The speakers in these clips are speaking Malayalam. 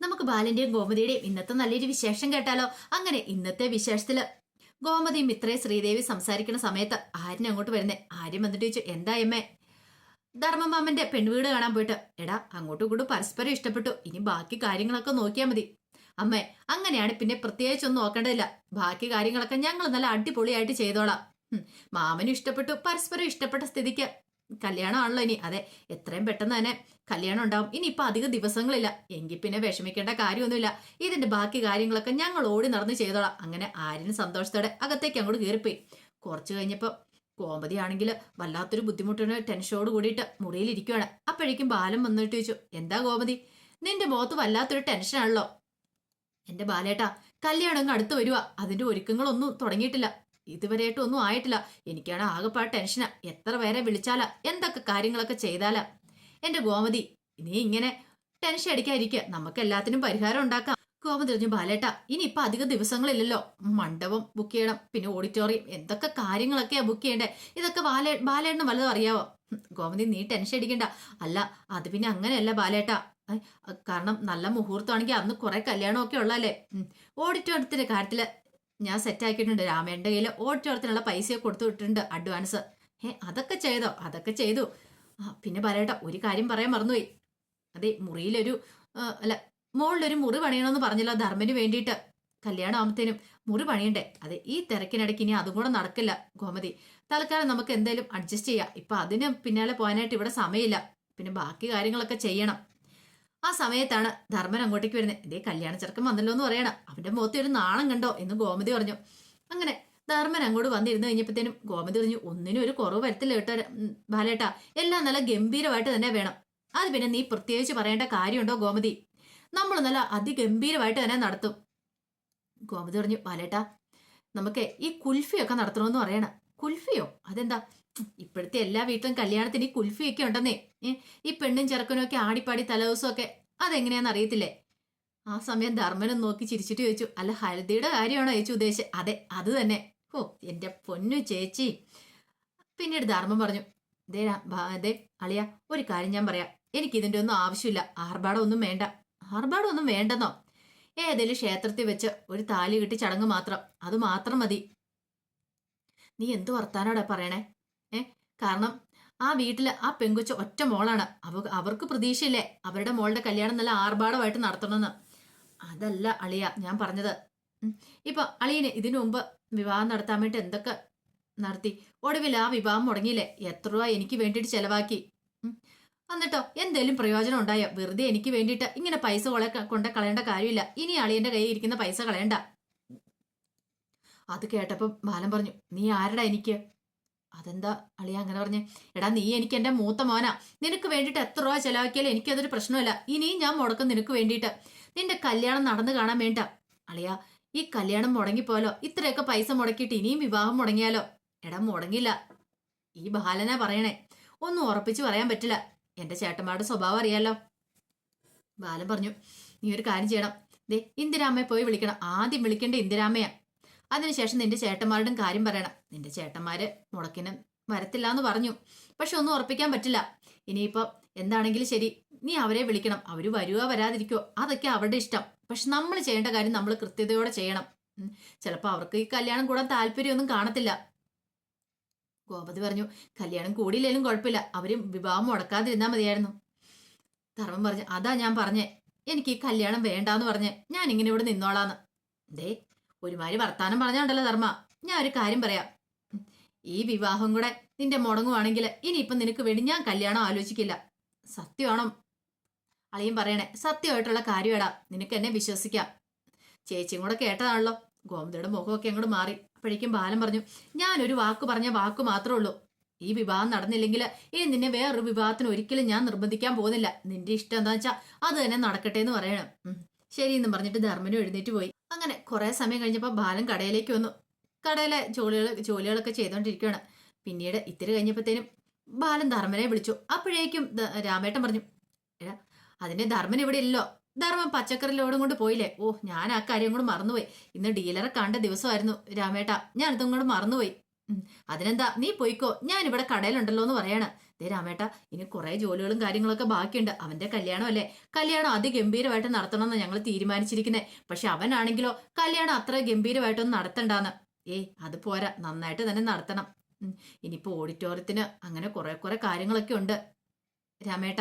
നമുക്ക് ബാലന്റെയും ഗോമതിയുടെയും ഇന്നത്തെ നല്ലൊരു വിശേഷം കേട്ടാലോ? അങ്ങനെ ഇന്നത്തെ വിശേഷത്തിൽ. ഗോമതിയും ഇത്രയും ശ്രീദേവി സംസാരിക്കുന്ന സമയത്ത് ആര്യൻ അങ്ങോട്ട് വരുന്നേ? ആര്യം വന്നിട്ട് ചോദിച്ചു എന്താ എമ്മേ ധർമ്മമാമന്റെ പെൺവീട് കാണാൻ പോയിട്ട് എടാ അങ്ങോട്ടും ഇങ്ങോട്ടും പരസ്പരം ഇഷ്ടപ്പെട്ടു. ഇനി ബാക്കി കാര്യങ്ങളൊക്കെ നോക്കിയാൽ മതി. അമ്മേ അങ്ങനെയാണ് പിന്നെ പ്രത്യേകിച്ചൊന്നും നോക്കേണ്ടതില്ല. ബാക്കി കാര്യങ്ങളൊക്കെ ഞങ്ങൾ നല്ല അടിപൊളിയായിട്ട് ചെയ്തോളാം. മാമനും ഇഷ്ടപ്പെട്ടു. പരസ്പരം ഇഷ്ടപ്പെട്ട സ്ഥിതിക്ക്. കല്യാണമാണല്ലോ ഇനി. അതെ എത്രയും പെട്ടെന്ന് തന്നെ കല്യാണം ഉണ്ടാവും. ഇനി ഇപ്പൊ അധിക ദിവസങ്ങളില്ല. എങ്കിൽ പിന്നെ വിഷമിക്കേണ്ട കാര്യമൊന്നുമില്ല. ഇതിന്റെ ബാക്കി കാര്യങ്ങളൊക്കെ ഞങ്ങൾ ഓടി നടന്ന് ചെയ്തോളാം. അങ്ങനെ ആര്യന് സന്തോഷത്തോടെ അകത്തേക്ക് അങ്ങോട്ട് കയറിപ്പോയി. കുറച്ച് കഴിഞ്ഞപ്പോൾ കോമതി ആണെങ്കിൽ വല്ലാത്തൊരു ബുദ്ധിമുട്ടിന് ടെൻഷനോട് കൂടിയിട്ട് മുറിയിലിരിക്കുവാണ് അപ്പോഴേക്കും ബാലം വന്നിട്ട് ചോദിച്ചു എന്താ കോമതി നിന്റെ മുഖത്ത് വല്ലാത്തൊരു ടെൻഷനാണല്ലോ. എന്റെ ബാലേട്ടാ കല്യാണം അങ്ങ് അടുത്ത് വരുവാ. അതിന്റെ ഒരുക്കങ്ങളൊന്നും തുടങ്ങിയിട്ടില്ല. ഇതുവരെയായിട്ടും ഒന്നും ആയിട്ടില്ല. എനിക്കാണ് ആകെപ്പാട് ടെൻഷനാ. എത്ര പേരെ വിളിച്ചാലാ? എന്തൊക്കെ കാര്യങ്ങളൊക്കെ ചെയ്താലാ? എന്റെ ഗോമതി നീ ഇങ്ങനെ ടെൻഷൻ അടിക്കാതിരിക്കുക നമുക്ക് എല്ലാത്തിനും പരിഹാരം ഉണ്ടാക്കാം. ഗോമതി പറഞ്ഞു ബാലേട്ട ഇനി ഇപ്പൊ അധിക ദിവസങ്ങളില്ലല്ലോ. മണ്ഡപം ബുക്ക് ചെയ്യണം പിന്നെ ഓഡിറ്റോറിയം എന്തൊക്കെ കാര്യങ്ങളൊക്കെയാ ബുക്ക് ചെയ്യണ്ടേ? ഇതൊക്കെ ബാലേ ബാലേട്ടന് വല്ലതും അറിയാവോ? ഗോമതി നീ ടെൻഷൻ അടിക്കണ്ട. അല്ല അത് പിന്നെ അങ്ങനെയല്ല ബാലേട്ട. കാരണം നല്ല മുഹൂർത്തമാണെങ്കിൽ അന്ന് കുറെ കല്യാണമൊക്കെ ഉള്ളല്ലേ. ഓഡിറ്റോറിയത്തിന്റെ കാര്യത്തിൽ ഞാൻ സെറ്റ് ആക്കിയിട്ടുണ്ട്. രാമേന്റെ കയ്യിൽ ഓഡിറ്റോറിയത്തിനുള്ള പൈസയൊക്കെ കൊടുത്തു വിട്ടിട്ടുണ്ട് അഡ്വാൻസ് ഏ അതൊക്കെ ചെയ്തോ? അതൊക്കെ ചെയ്തു. ആ പിന്നെ പറയട്ടെ ഒരു കാര്യം പറയാൻ മറന്നുപോയി. അതെ മുറിയിലൊരു അല്ല മുകളിലൊരു മുറി പണിയണമെന്ന് പറഞ്ഞല്ലോ ധർമ്മന് വേണ്ടിയിട്ട്. കല്യാണം ആകുമ്പത്തേനും മുറി പണിയണ്ടേ? അതെ ഈ തിരക്കിനിടയ്ക്ക് ഇനി അതും കൂടെ നടക്കില്ല ഗോമതി. തൽക്കാലം നമുക്ക് എന്തായാലും അഡ്ജസ്റ്റ് ചെയ്യാം. ഇപ്പം അതിന് പിന്നാലെ പോകാനായിട്ട് ഇവിടെ സമയമില്ല. പിന്നെ ബാക്കി കാര്യങ്ങളൊക്കെ ചെയ്യണം. ആ സമയത്താണ് ധർമ്മൻ അങ്ങോട്ടേക്ക് വരുന്നത് ഇതേ കല്യാണ ചെറുക്കൻ വന്നല്ലോ എന്ന് പറയണം. അവന്റെ മുഖത്ത് ഒരു നാണം കണ്ടോ? എന്ന് ഗോമതി പറഞ്ഞു. അങ്ങനെ ധർമ്മൻ അങ്ങോട്ട് വന്നിരുന്ന് കഴിഞ്ഞപ്പോഴത്തേനും ഗോമതി പറഞ്ഞു ഒന്നിനും ഒരു കുറവ് വരത്തില്ല കേട്ടോ ബാലേട്ടാ. എല്ലാം നല്ല ഗംഭീരമായിട്ട് തന്നെ വേണം. അത് പിന്നെ നീ പ്രത്യേകിച്ച് പറയേണ്ട കാര്യമുണ്ടോ ഗോമതി? നമ്മൾ നല്ല അതിഗംഭീരമായിട്ട് തന്നെ നടത്തും. ഗോമതി പറഞ്ഞു ബാലേട്ടാ നമുക്ക് ഈ കുൽഫിയൊക്കെ നടത്തണമെന്ന് പറയണം. കുൽഫിയോ? അതെന്താ? ഇപ്പോഴത്തെ എല്ലാ വീട്ടിലും കല്യാണത്തിന് ഈ കുൽഫിയൊക്കെ ഉണ്ടെന്നേ. ഈ പെണ്ണും ചെറുക്കനും ഒക്കെ ആടിപ്പാടി തലേദിവസം ഒക്കെ അതെങ്ങനെയാന്ന് അറിയത്തില്ലേ? ആ സമയം ധർമ്മനും നോക്കി ചിരിച്ചിട്ട് ചോദിച്ചു അല്ല ഹൽദിയുടെ കാര്യമാണോ ചേച്ചി ഉദ്ദേശിച്ചത് അതെ അത് തന്നെ. ഓ എന്റെ പൊന്നു ചേച്ചി. പിന്നീട് ധർമ്മം പറഞ്ഞു ഭാ- ദേ അളിയ ഒരു കാര്യം ഞാൻ പറയാം. എനിക്ക് ഇതിന്റെ ഒന്നും ആവശ്യമില്ല. ആർഭാടം ഒന്നും വേണ്ട. ആർഭാടം ഒന്നും വേണ്ടെന്നോ? ഏതെങ്കിലും ക്ഷേത്രത്തിൽ വെച്ച് ഒരു താലി കിട്ടി ചടങ്ങ് മാത്രം. അത് മാത്രം മതി. നീ എന്ത് വർത്താനോടാ പറയണേ? കാരണം ആ വീട്ടിൽ ആ പെങ്കുച്ച ഒറ്റ മോളാണ്. അവ അവർക്ക് പ്രതീക്ഷയില്ലേ? അവരുടെ മോളുടെ കല്യാണം നല്ല ആർഭാടമായിട്ട് നടത്തണമെന്ന്. അതല്ല അളിയ ഞാൻ പറഞ്ഞത്. ഇപ്പൊ അളിയന് ഇതിനു മുമ്പ് വിവാഹം നടത്താൻ വേണ്ടി എന്തൊക്കെ നടത്തി? ഒടുവിൽ ആ വിവാഹം മുടങ്ങിയില്ലേ? എത്ര രൂപ എനിക്ക് വേണ്ടിയിട്ട് ചെലവാക്കി. എന്നിട്ടോ എന്തേലും പ്രയോജനം ഉണ്ടായോ? വെറുതെ എനിക്ക് വേണ്ടിയിട്ട് ഇങ്ങനെ പൈസ കൊള കൊണ്ട് കളയേണ്ട കാര്യമില്ല. ഇനി അളിയന്റെ കയ്യിൽ ഇരിക്കുന്ന പൈസ കളയണ്ട. അത് കേട്ടപ്പോൾ ബാലൻ പറഞ്ഞു നീ ആരടാ എനിക്ക്? അതെന്താ അളിയ അങ്ങനെ പറഞ്ഞേ? എടാ നീ എനിക്ക് എന്റെ മൂത്ത മോനാ. നിനക്ക് വേണ്ടിയിട്ട് എത്ര രൂപ ചെലവാക്കിയാലും എനിക്കതൊരു പ്രശ്നമല്ല ഇനിയും ഞാൻ മുടക്കും നിനക്ക് വേണ്ടിയിട്ട്. നിന്റെ കല്യാണം നടന്നു കാണാൻ വേണ്ട. അളിയ ഈ കല്യാണം മുടങ്ങിപ്പോലോ ഇത്രയൊക്കെ പൈസ മുടക്കിയിട്ട് ഇനിയും വിവാഹം മുടങ്ങിയാലോ? എടാ മുടങ്ങില്ല ഈ ബാലനാ പറയണേ. ഒന്നും ഉറപ്പിച്ച് പറയാൻ പറ്റില്ല. എന്റെ ചേട്ടന്മാരുടെ സ്വഭാവം അറിയാലോ? ബാലൻ പറഞ്ഞു നീ ഒരു കാര്യം ചെയ്യണം. ദേ ഇന്ദിരാമ്മയെ പോയി വിളിക്കണം. ആദ്യം വിളിക്കേണ്ട ഇന്ദിരാമ്മയാ. അതിനുശേഷം നിന്റെ ചേട്ടന്മാരുടെയും കാര്യം പറയണം. നിന്റെ ചേട്ടന്മാര് മുടക്കിനും വരത്തില്ല എന്ന് പറഞ്ഞു. പക്ഷെ ഒന്നും ഉറപ്പിക്കാൻ പറ്റില്ല. ഇനിയിപ്പോ എന്താണെങ്കിലും ശരി. നീ അവരെ വിളിക്കണം. അവർ വരുവോ വരാതിരിക്കോ അതൊക്കെ അവരുടെ ഇഷ്ടം. പക്ഷെ നമ്മൾ ചെയ്യേണ്ട കാര്യം നമ്മൾ കൃത്യതയോടെ ചെയ്യണം. ചിലപ്പോ അവർക്ക് ഈ കല്യാണം കൂടാൻ താല്പര്യമൊന്നും കാണത്തില്ല. ഗോപതി പറഞ്ഞു കല്യാണം കൂടിയില്ലെങ്കിലും കുഴപ്പമില്ല. അവരും വിവാഹം മുടക്കാതിരുന്നാ മതിയായിരുന്നു. ധർമ്മം പറഞ്ഞു അതാ ഞാൻ പറഞ്ഞേ. എനിക്ക് ഈ കല്യാണം വേണ്ടാന്ന് പറഞ്ഞ് ഞാൻ ഇങ്ങനെ ഇവിടെ നിന്നോളാന്ന്. ദേ ഒരുമാതിരി വർത്താനം പറഞ്ഞാണ്ടല്ലോ ധർമ്മ. ഞാൻ ഒരു കാര്യം പറയാം. ഈ വിവാഹം കൂടെ നിന്റെ മുടങ്ങുവാണെങ്കിൽ ഇനിയിപ്പം നിനക്ക് വേണ്ടി ഞാൻ കല്യാണം ആലോചിക്കില്ല. സത്യമാണോ? അളിയും പറയണേ സത്യമായിട്ടുള്ള കാര്യമാടാ. നിനക്ക് എന്നെ വിശ്വസിക്കാം. ചേച്ചിയും കൂടെ കേട്ടതാണല്ലോ. ഗോമതിയുടെ മുഖമൊക്കെ അങ്ങോട്ട് മാറി. അപ്പോഴേക്കും ബാലൻ പറഞ്ഞു ഞാനൊരു വാക്ക് പറഞ്ഞ വാക്ക് മാത്രമേ ഉള്ളൂ. ഈ വിവാഹം നടന്നില്ലെങ്കിൽ ഇനി നിന്നെ വേറൊരു വിവാഹത്തിന് ഒരിക്കലും ഞാൻ നിർബന്ധിക്കാൻ പോകുന്നില്ല. നിന്റെ ഇഷ്ടം എന്താ വെച്ചാൽ അത് തന്നെ നടക്കട്ടെ എന്ന് പറയണം. ശരി എന്നും പറഞ്ഞിട്ട് ധർമ്മനും എഴുന്നേറ്റ് പോയി. അങ്ങനെ കുറെ സമയം കഴിഞ്ഞപ്പോൾ ബാലൻ കടയിലേക്ക് വന്നു. കടയിലെ ജോലികൾ ജോലികളൊക്കെ ചെയ്തുകൊണ്ടിരിക്കുകയാണ്. പിന്നീട് ഇത്തിരി കഴിഞ്ഞപ്പോഴത്തേനും ബാലൻ ധർമ്മനെ വിളിച്ചു. അപ്പോഴേക്കും രാമേട്ടൻ പറഞ്ഞു എടാ അതിന്റെ ധർമ്മൻ ഇവിടെ ഇല്ലല്ലോ. ധർമ്മൻ പച്ചക്കറി ലോഡും കൊണ്ട് പോയില്ലേ? ഓ ഞാൻ ആ കാര്യം കൂടെ മറന്നുപോയി. ഇന്ന് ഡീലറെ കണ്ട ദിവസമായിരുന്നു രാമേട്ട. ഞാൻ ഇതും കൂടെ മറന്നുപോയി. അതിനെന്താ? നീ പോയിക്കോ. ഞാൻ ഇവിടെ കടയിലുണ്ടല്ലോ എന്ന് പറയാണ്. ദേ രാമേട്ട ഇനി കുറെ ജോലികളും കാര്യങ്ങളൊക്കെ ബാക്കിയുണ്ട്. അവന്റെ കല്യാണം അല്ലേ? കല്യാണം അതിഗംഭീരമായിട്ട് നടത്തണമെന്ന് ഞങ്ങൾ തീരുമാനിച്ചിരിക്കുന്നത് പക്ഷെ അവനാണെങ്കിലോ കല്യാണം അത്ര ഗംഭീരമായിട്ടൊന്നും നടത്തണ്ടാന്ന്. ഏയ് അത് പോരാ. നന്നായിട്ട് തന്നെ നടത്തണം. ഇനിയിപ്പോ ഓഡിറ്റോറിയത്തിന് അങ്ങനെ കുറെ കുറെ കാര്യങ്ങളൊക്കെ ഉണ്ട്. രാമേട്ട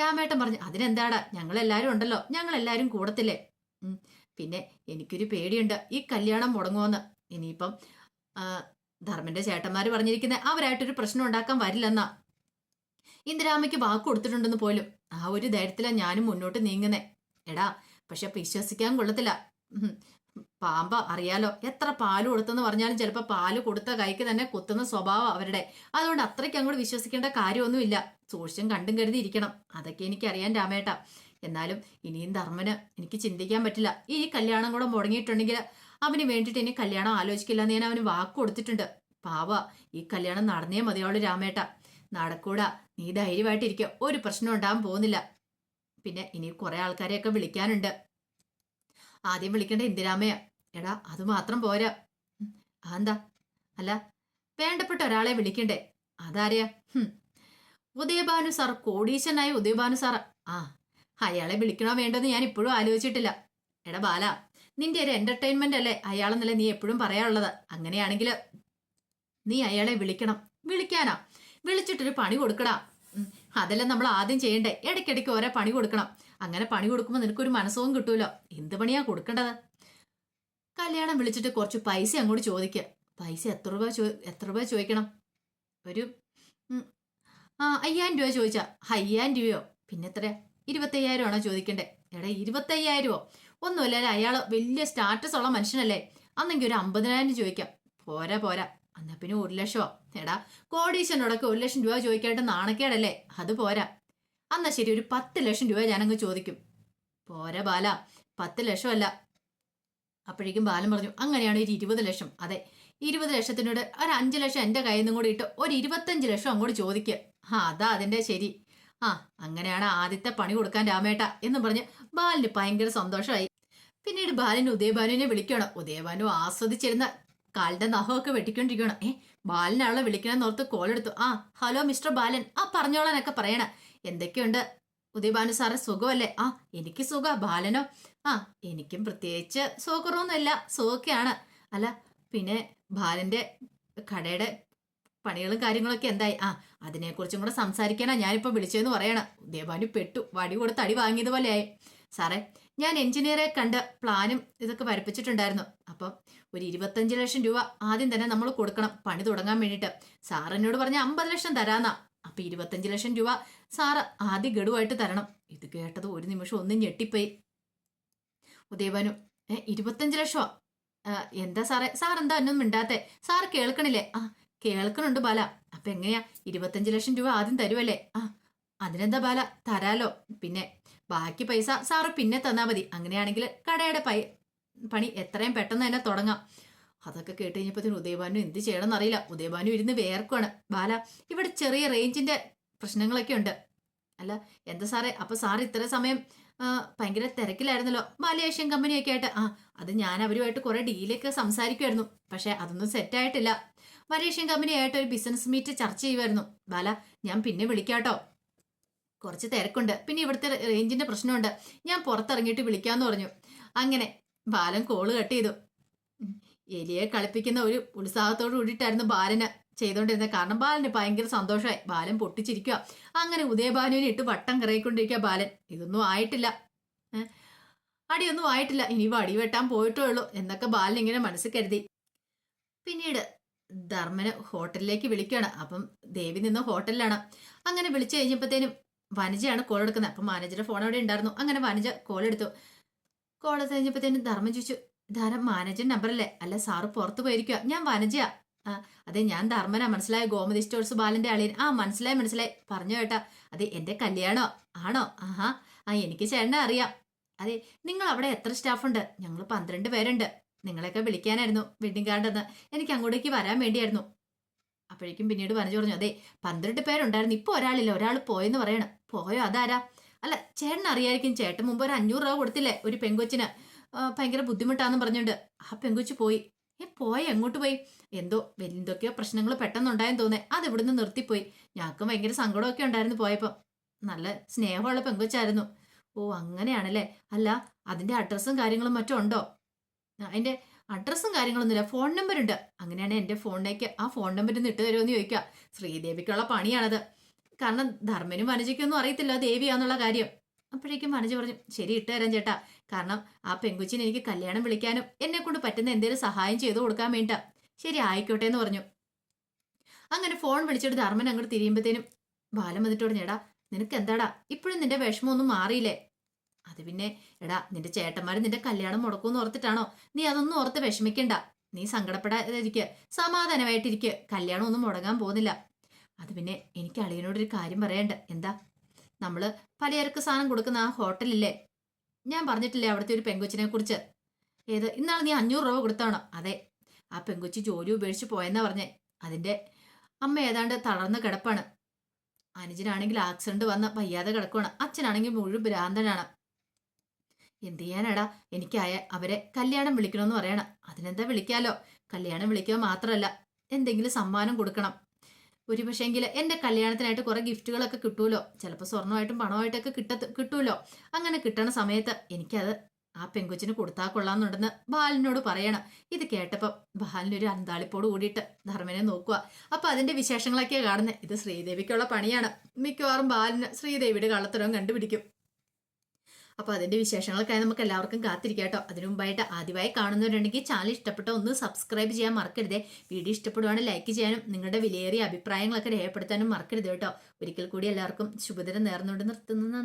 രാമേട്ടൻ പറഞ്ഞു അതിനെന്താടാ? ഞങ്ങൾ എല്ലാരും ഉണ്ടല്ലോ. ഞങ്ങളെല്ലാരും കൂടത്തില്ലേ? ഉം, പിന്നെ എനിക്കൊരു പേടിയുണ്ട്. ഈ കല്യാണം മുടങ്ങുമെന്ന് ഇനിയിപ്പം ധർമ്മന്റെ ചേട്ടന്മാര് പറഞ്ഞിരിക്കുന്നത് അവരായിട്ടൊരു പ്രശ്നം ഉണ്ടാക്കാൻ വരില്ലെന്നാ. ഇന്ദിരാമയ്ക്ക് വാക്ക് കൊടുത്തിട്ടുണ്ടെന്ന് പോലും ആ ഒരു ധൈര്യത്തിലാണ് ഞാനും മുന്നോട്ട് നീങ്ങുന്നേ. എടാ പക്ഷെ വിശ്വസിക്കാൻ കൊള്ളത്തില്ല. പാമ്പ അറിയാലോ എത്ര പാൽ കൊടുത്തെന്ന് പറഞ്ഞാലും ചിലപ്പോൾ പാൽ കൊടുത്ത കൈക്ക് തന്നെ കുത്തുന്ന സ്വഭാവം അവരുടെ. അതുകൊണ്ട് അത്രയ്ക്ക് അങ്ങോട്ട് വിശ്വസിക്കേണ്ട കാര്യമൊന്നുമില്ല. സൂക്ഷ്യം കണ്ടും കരുതി ഇരിക്കണം. അതൊക്കെ എനിക്കറിയാൻ രാമേട്ട. എന്നാലും ഇനിയും ധർമ്മന് എനിക്ക് ചിന്തിക്കാൻ പറ്റില്ല. ഈ കല്യാണം കൂടെ മുടങ്ങിയിട്ടുണ്ടെങ്കിൽ അവന് വേണ്ടിയിട്ട് ഇനി കല്യാണം ആലോചിക്കില്ല എന്ന് ഞാൻ അവന് വാക്ക് കൊടുത്തിട്ടുണ്ട്. പാവ ഈ കല്യാണം നടന്നേ മതിയോളൂ രാമേട്ട. നടക്കൂടാ നീ ധൈര്യമായിട്ടിരിക്കുക ഒരു പ്രശ്നം ഉണ്ടാകാൻ പോകുന്നില്ല. പിന്നെ ഇനി കുറെ ആൾക്കാരെയൊക്കെ വിളിക്കാനുണ്ട്. ആദ്യം വിളിക്കേണ്ട ഇന്ദിരാമയ എടാ അത് മാത്രം പോരാ. അതെന്താ? അല്ല വേണ്ടപ്പെട്ട ഒരാളെ വിളിക്കണ്ടേ? അതാരെയാ. ഉദയഭാനു സാർ കോടീശനായ ഉദയഭാനു സാർ. ആ അയാളെ വിളിക്കണോ വേണ്ടെന്ന് ഞാൻ ഇപ്പോഴും ആലോചിച്ചിട്ടില്ല. എടാ ബാല നിന്റെ ഒരു എന്റർടൈൻമെന്റ് അല്ലേ? അയാളെന്നല്ലേ നീ എപ്പോഴും പറയാനുള്ളത് അങ്ങനെയാണെങ്കിൽ നീ അയാളെ വിളിക്കണം. വിളിക്കാനാ. വിളിച്ചിട്ടൊരു പണി കൊടുക്കടാ. അതെല്ലാം നമ്മൾ ആദ്യം ചെയ്യണ്ടേ? ഇടയ്ക്കിടയ്ക്ക് ഓരോ പണി കൊടുക്കണം. അങ്ങനെ പണി കൊടുക്കുമ്പോൾ നിനക്കൊരു മനസ്സവും കിട്ടൂലോ? എന്ത് പണിയാ കൊടുക്കേണ്ടത്? കല്യാണം വിളിച്ചിട്ട് കുറച്ച് പൈസ അങ്ങോട്ട് ചോദിക്കുക പൈസ എത്ര രൂപ ചോ എത്ര രൂപ ചോദിക്കണം? ഒരു ആ അയ്യായിരം രൂപ ചോദിച്ചാ. അയ്യായിരം രൂപയോ? പിന്നെ എത്രയാ ഇരുപത്തയ്യായിരം ആണോ ചോദിക്കണ്ടേ? എടാ ഇരുപത്തയ്യായിരമോ ഒന്നുമില്ല അയാൾ വലിയ സ്റ്റാറ്റസ് ഉള്ള മനുഷ്യനല്ലേ? അന്നെങ്കിൽ ഒരു അമ്പതിനായിരം ചോദിക്കാം. പോരാ പോരാ. എന്നാ പിന്നെ ഒരു ലക്ഷമോ? എടാ കോടീശ്വരനോടൊക്കെ ഒരു ലക്ഷം രൂപ ചോദിക്കായിട്ട് നാണക്കേടല്ലേ? അത് പോരാ. അന്നാ ശരി ഒരു പത്ത് ലക്ഷം രൂപ ഞാനങ്ങ് ചോദിക്കും. പോരാ ബാല. പത്ത് ലക്ഷമല്ല. അപ്പോഴേക്കും ബാലൻ പറഞ്ഞു അങ്ങനെയാണ് ഒരു ഇരുപത് ലക്ഷം. അതെ ഇരുപത് ലക്ഷത്തിനോട് ഒരു അഞ്ച് ലക്ഷം എന്റെ കയ്യിൽ നിന്നും കൂടി ഇട്ട് ഒരു ഇരുപത്തഞ്ച് ലക്ഷം അങ്ങോട്ട് ചോദിക്കുക ആ അതാ അതിന്റെ ശരി. ആ അങ്ങനെയാണ് ആദ്യത്തെ പണി കൊടുക്കാൻ രാമേട്ട എന്ന് പറഞ്ഞ് ബാലിന് ഭയങ്കര സന്തോഷമായി. പിന്നീട് ബാലൻ ഉദയഭാനുവിനെ വിളിക്കണം ഉദയഭാനു ആസ്വദിച്ചിരുന്ന കാലിന്റെ നഖമൊക്കെ വെട്ടിക്കൊണ്ടിരിക്കണം ഏ ബാലിനാളെ വിളിക്കണമെന്ന് ഓർത്ത് കോൾ എടുത്തു. ആ ഹലോ മിസ്റ്റർ ബാലൻ. ആ പറഞ്ഞോളാനൊക്കെ പറയണ. എന്തൊക്കെയുണ്ട്? ഉദയഭാനു സാറ് സുഖമല്ലേ? ആ എനിക്ക് സുഖ. ബാലനോ? ആ എനിക്കും പ്രത്യേകിച്ച് സുഖക്കുറവൊന്നുമില്ല. സുഖമൊക്കെയാണ്. അല്ല പിന്നെ ബാലന്റെ കടയുടെ പണികളും കാര്യങ്ങളൊക്കെ എന്തായി? ആ അതിനെക്കുറിച്ചും കൂടെ സംസാരിക്കാനാ ഞാനിപ്പോ വിളിച്ചതെന്ന് പറയണം. ദേവാനു പെട്ടു. വടി കൊടുത്ത് അടി വാങ്ങിയതുപോലെയായി. സാറേ ഞാൻ എഞ്ചിനീയറെ കണ്ട് പ്ലാനും ഇതൊക്കെ വരപ്പിച്ചിട്ടുണ്ടായിരുന്നു. അപ്പം ഒരു ഇരുപത്തഞ്ച് ലക്ഷം രൂപ ആദ്യം തന്നെ നമ്മൾ കൊടുക്കണം. പണി തുടങ്ങാൻ വേണ്ടിയിട്ട്. സാർ എന്നോട് പറഞ്ഞ അമ്പത് ലക്ഷം തരാന്നാ. അപ്പൊ ഇരുപത്തഞ്ച് ലക്ഷം രൂപ സാറ് ആദ്യ ഗഡുവായിട്ട് തരണം. ഇത് കേട്ടത് ഒരു നിമിഷം ഒന്നും ഞെട്ടിപ്പോയി. ഉദയഭാനു ഏ ഇരുപത്തഞ്ച് ലക്ഷമോ എന്താ സാറേ? സാർ എന്താ ഒന്നും മിണ്ടാത്തെ? സാർ കേൾക്കണില്ലേ? ആ കേൾക്കണുണ്ട് ബാല. അപ്പൊ എങ്ങനെയാ? ഇരുപത്തഞ്ച് ലക്ഷം രൂപ ആദ്യം തരുമല്ലേ ആ അതിനെന്താ ബാല? തരാലോ. പിന്നെ ബാക്കി പൈസ സാറ് പിന്നെ തന്നാ മതി. അങ്ങനെയാണെങ്കിൽ കടയുടെ പൈ പണി എത്രയും പെട്ടെന്ന് തന്നെ തുടങ്ങാം. അതൊക്കെ കേട്ട് കഴിഞ്ഞപ്പോൾ ഉദയഭാനു എന്ത് ചെയ്യണമെന്ന് അറിയില്ല ഉദയഭാനു ഇരുന്ന് വേർക്കുവാണ്. ബാല ഇവിടെ ചെറിയ റേഞ്ചിന്റെ പ്രശ്നങ്ങളൊക്കെ ഉണ്ട്. അല്ല എന്താ സാറേ? അപ്പൊ സാർ ഇത്ര സമയം ഭയങ്കര തിരക്കിലായിരുന്നല്ലോ. മലേഷ്യൻ കമ്പനിയൊക്കെ ആയിട്ട്. ആ അത് ഞാൻ അവരുമായിട്ട് കുറെ ഡീലൊക്കെ സംസാരിക്കുമായിരുന്നു പക്ഷെ അതൊന്നും സെറ്റായിട്ടില്ല മലേഷ്യൻ കമ്പനിയായിട്ട് ഒരു ബിസിനസ് മീറ്റ് ചർച്ച ചെയ്യുമായിരുന്നു ബാല ഞാൻ പിന്നെ വിളിക്കാട്ടോ. കുറച്ച് തിരക്കുണ്ട്. പിന്നെ ഇവിടുത്തെ റേഞ്ചിന്റെ പ്രശ്നമുണ്ട്. ഞാൻ പുറത്തിറങ്ങിയിട്ട് വിളിക്കാന്ന് പറഞ്ഞു. അങ്ങനെ ബാലൻ കോൾ കട്ട് ചെയ്തു. എലിയെ കളിപ്പിക്കുന്ന ഒരു ഉത്സാഹത്തോട് കൂടിയിട്ടായിരുന്നു ബാലന് ചെയ്തുകൊണ്ടിരുന്നത് കാരണം ബാലന് ഭയങ്കര സന്തോഷമായി. ബാലൻ പൊട്ടിച്ചിരിക്കുക അങ്ങനെ ഉദയഭാനുവിനെ ഇട്ട് വട്ടം കറയിക്കൊണ്ടിരിക്കുക ബാലൻ. ഇതൊന്നും ആയിട്ടില്ല? അടിയൊന്നും ആയിട്ടില്ല. ഇനി വടി വെട്ടാൻ പോയിട്ടേ ഉള്ളൂ എന്നൊക്കെ ബാലൻ ഇങ്ങനെ മനസ്സിൽ കരുതി. പിന്നീട് ധർമ്മന് ഹോട്ടലിലേക്ക് വിളിക്കുകയാണ്. അപ്പം ദേവി നിന്ന് ഹോട്ടലിലാണ്. അങ്ങനെ വിളിച്ചു കഴിഞ്ഞപ്പോഴത്തേനും വനജയാണ് കോൾ എടുക്കുന്നത്. അപ്പം മാനേജറുടെ ഫോൺ അവിടെ ഉണ്ടായിരുന്നു. അങ്ങനെ വനജ കോൾ എടുത്തു. കോൾ എടുത്ത് കഴിഞ്ഞപ്പോഴത്തേനും ധർമ്മം ചോദിച്ചു ധാരം മാനേജർ നമ്പറല്ലേ അല്ല? സാറ് പുറത്തു പോയിരിക്കുക ഞാൻ വനജയാ. അതെ ഞാൻ ധർമ്മനാ. മനസ്സിലായ? ഗോമതി സ്റ്റോഴ്സ് ബാലന്റെ അളിയൻ. ആ മനസ്സിലായി മനസ്സിലായി. പറഞ്ഞു കേട്ടാ അതെ എന്റെ കല്യാണോ? ആണോ? ആഹാ. ആ എനിക്ക് ചേട്ടനെ അറിയാം. അതെ നിങ്ങൾ അവിടെ എത്ര സ്റ്റാഫുണ്ട് ഞങ്ങൾ പന്ത്രണ്ട് പേരുണ്ട്. നിങ്ങളെയൊക്കെ വിളിക്കാനായിരുന്നു വെഡിങ് കാർഡ് എന്ന്. എനിക്ക് അങ്ങോട്ടേക്ക് വരാൻ വേണ്ടിയായിരുന്നു. അപ്പോഴേക്കും പിന്നീട് പറഞ്ഞു പറഞ്ഞു അതെ പന്ത്രണ്ട് പേരുണ്ടായിരുന്നു. ഇപ്പോൾ ഒരാളില്ല. ഒരാൾ പോയെന്ന് പറയണം. പോയോ? അതാരാ? അല്ല ചേട്ടൻ അറിയായിരിക്കും. ചേട്ടൻ മുമ്പ് ഒരു അഞ്ഞൂറ് രൂപ കൊടുത്തില്ലേ ഒരു പെങ്കൊച്ചിന്? ഭയങ്കര ബുദ്ധിമുട്ടാന്ന് പറഞ്ഞുണ്ട് ആ പെങ്കൊച്ചു പോയി. ഏ പോയ? എങ്ങോട്ട് പോയി? എന്തോ എന്തൊക്കെയോ പ്രശ്നങ്ങൾ പെട്ടെന്നുണ്ടായെന്ന് തോന്നേ. അത് ഇവിടുന്ന് നിർത്തിപ്പോയി. ഞങ്ങൾക്കും ഭയങ്കര സങ്കടമൊക്കെ ഉണ്ടായിരുന്നു പോയപ്പം. നല്ല സ്നേഹമുള്ള പെങ്കൊച്ചായിരുന്നു. ഓ അങ്ങനെയാണല്ലേ. അല്ല അതിന്റെ അഡ്രസ്സും കാര്യങ്ങളും മറ്റും ഉണ്ടോ? അതിന്റെ അഡ്രസ്സും കാര്യങ്ങളൊന്നുമില്ല. ഫോൺ നമ്പർ ഉണ്ട്. അങ്ങനെയാണ് എന്റെ ഫോണിലേക്ക് ആ ഫോൺ നമ്പർ ഒന്ന് ഇട്ട് തരുമെന്ന് ചോദിക്കുക. ശ്രീദേവിക്കുള്ള പണിയാണത്. കാരണം ധർമ്മനും വനജയ്ക്കൊന്നും അറിയത്തില്ല ദേവിയാന്നുള്ള കാര്യം. അപ്പോഴേക്കും വനജ പറഞ്ഞു ശരി ഇട്ട് തരാം ചേട്ടാ. കാരണം ആ പെങ്കുച്ചിനെ എനിക്ക് കല്യാണം വിളിക്കാനും എന്നെ കൊണ്ട് പറ്റുന്ന എന്തെങ്കിലും സഹായം ചെയ്തു കൊടുക്കാൻ വേണ്ട ശരി ആയിക്കോട്ടെ എന്ന് പറഞ്ഞു. അങ്ങനെ ഫോൺ വിളിച്ചിട്ട് ധർമ്മൻ അങ്ങോട്ട് തിരിയുമ്പോഴത്തേനും ബാലം വന്നിട്ട് പറഞ്ഞു നിനക്ക് എന്താടാ? ഇപ്പോഴും നിന്റെ വിഷമമൊന്നും മാറിയില്ലേ? അത് പിന്നെ എടാ നിന്റെ ചേട്ടന്മാർ നിന്റെ കല്യാണം മുടക്കുമെന്ന് ഓർത്തിട്ടാണോ? നീ അതൊന്നും ഓർത്ത് വിഷമിക്കണ്ട. നീ സങ്കടപ്പെടാതിരിക്കുക സമാധാനമായിട്ടിരിക്കുക കല്യാണം ഒന്നും മുടങ്ങാൻ പോകുന്നില്ല. അത് പിന്നെ എനിക്ക് അളിയനോടൊരു കാര്യം പറയണ്ട. എന്താ? നമ്മൾ പലചരക്ക് സാധനം കൊടുക്കുന്ന ആ ഹോട്ടലില്ലേ? ഞാൻ പറഞ്ഞിട്ടില്ലേ അവിടുത്തെ ഒരു പെങ്കൊച്ചിനെ കുറിച്ച് ഏത്? ഇന്നാൾ നീ അഞ്ഞൂറ് രൂപ കൊടുത്താണോ? അതെ. ആ പെങ്കൊച്ചി ജോലി ഉപേക്ഷിച്ച് പോയെന്നാ പറഞ്ഞേ. അതിന്റെ അമ്മ ഏതാണ്ട് തളർന്ന കിടപ്പാണ്. അനുജനാണെങ്കിൽ ആക്സിഡന്റ് വന്ന് വയ്യാതെ കിടക്കുവാണ്. അച്ഛനാണെങ്കിൽ മുഴുവൻ ഭ്രാന്തനാണ്. എന്ത് ചെയ്യാനാടാ? എനിക്കായ അവരെ കല്യാണം വിളിക്കണമെന്ന് പറയണം. അതിനെന്താ വിളിക്കാലോ? കല്യാണം വിളിക്കുക മാത്രമല്ല എന്തെങ്കിലും സമ്മാനം കൊടുക്കണം. ഒരു പക്ഷേങ്കിൽ എന്റെ കല്യാണത്തിനായിട്ട് കുറേ ഗിഫ്റ്റുകളൊക്കെ കിട്ടുമല്ലോ ചിലപ്പോൾ സ്വർണമായിട്ടും പണമായിട്ടൊക്കെ കിട്ട കിട്ടുമല്ലോ അങ്ങനെ കിട്ടണ സമയത്ത് എനിക്കത് ആ പെങ്കൊച്ചിന് കൊടുത്താൽ കൊള്ളാമെന്നുണ്ടെന്ന് ബാലിനോട് പറയണം. ഇത് കേട്ടപ്പം ബാലിനൊരു അന്താളിപ്പോട് കൂടിയിട്ട് ധർമ്മനെ നോക്കുക അപ്പൊ അതിന്റെ വിശേഷങ്ങളൊക്കെയാണ് കാണുന്നത് ഇത് ശ്രീദേവിക്കുള്ള പണിയാണ്. മിക്കവാറും ബാലിന് ശ്രീദേവിയുടെ കള്ളത്തരവും കണ്ടുപിടിക്കും. അപ്പൊ അതിന്റെ വിശേഷങ്ങളൊക്കെ നമുക്ക് എല്ലാവർക്കും കാത്തിരിക്കാം കേട്ടോ അതിനു മുമ്പായിട്ട് ആദ്യമായി കാണുന്നവരുണ്ടെങ്കിൽ ചാനൽ ഇഷ്ടപ്പെട്ട ഒന്ന് സബ്സ്ക്രൈബ് ചെയ്യാൻ മറക്കരുതേ. വീഡിയോ ഇഷ്ടപ്പെടുവാണെങ്കിൽ ലൈക്ക് ചെയ്യാനും നിങ്ങളുടെ വിലയേറിയ അഭിപ്രായങ്ങളൊക്കെ രേഖപ്പെടുത്താനും മറക്കരുത് കേട്ടോ. ഒരിക്കൽ കൂടി എല്ലാവർക്കും ശുഭദിനം നേർന്നുകൊണ്ട് നിർത്തുന്നു.